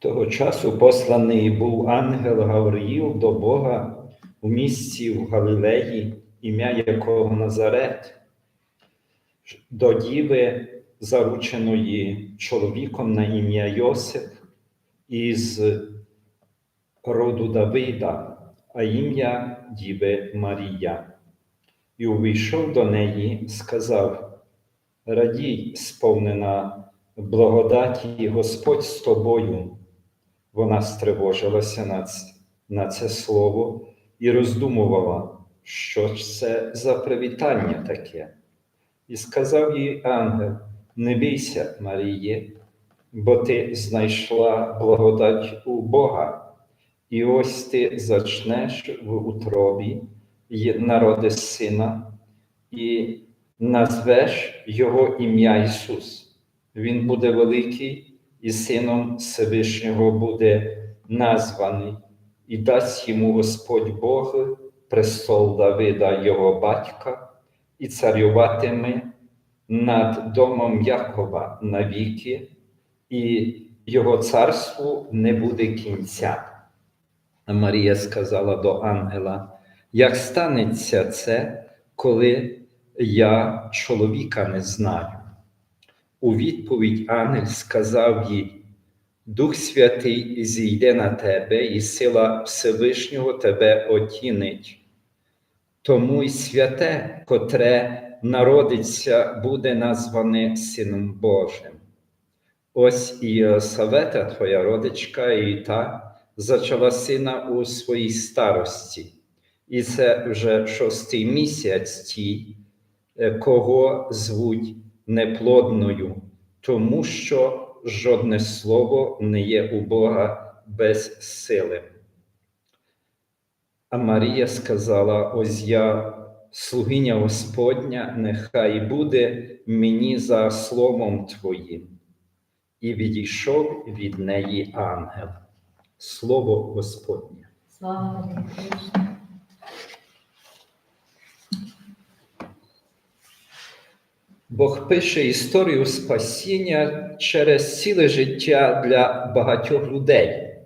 Того часу посланий був ангел Гавриїл до Бога у місті в Галилеї, ім'я якого Назарет, до діви, зарученої чоловіком на ім'я Йосип із роду Давида, а ім'я діви Марія. І увійшов до неї, сказав: Радій, сповнена благодаті, Господь з тобою. Вона стривожилася на на це слово і роздумувала, що це за привітання таке. І сказав їй ангел: Не бійся, Маріє, бо ти знайшла благодать у Бога, і ось ти зачнеш в утробі й народиш сина, і назвеш його ім'я Ісус. Він буде великий, і сином Всевишнього буде названий, і дасть йому Господь Бог престол Давида, його батька, і царюватиме над домом Якова навіки, і його царству не буде кінця. А Марія сказала до ангела: як станеться це, коли я чоловіка не знаю? У відповідь ангел сказав їй: Дух Святий зійде на тебе, і сила Всевишнього тебе отінить. Тому й святе, котре народиться, буде назване Сином Божим. Ось і Єлисавета, твоя родичка, і та зачала сина у своїй старості, і це вже шостий місяць тій, е, кого звуть неплодною, тому що жодне слово не є у Бога без сили. А Марія сказала: Ось я, слугиня Господня, нехай буде мені за словом Твоїм. І відійшов від неї ангел. Слово Господнє. Слава тобі, Бог пише історію спасіння через ціле життя для багатьох людей.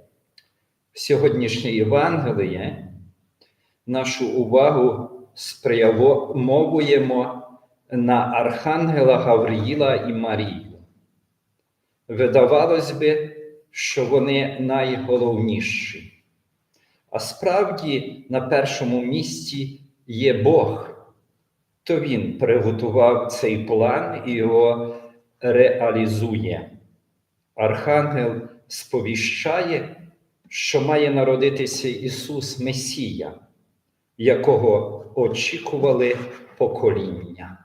Сьогоднішнє Євангеліє нашу увагу спрямовуємо на Архангела Гавриїла і Марію. Видавалось би, що вони найголовніші. А справді на першому місці є Бог то він приготував цей план і його реалізує. Архангел сповіщає, що має народитися Ісус Месія, якого очікували покоління.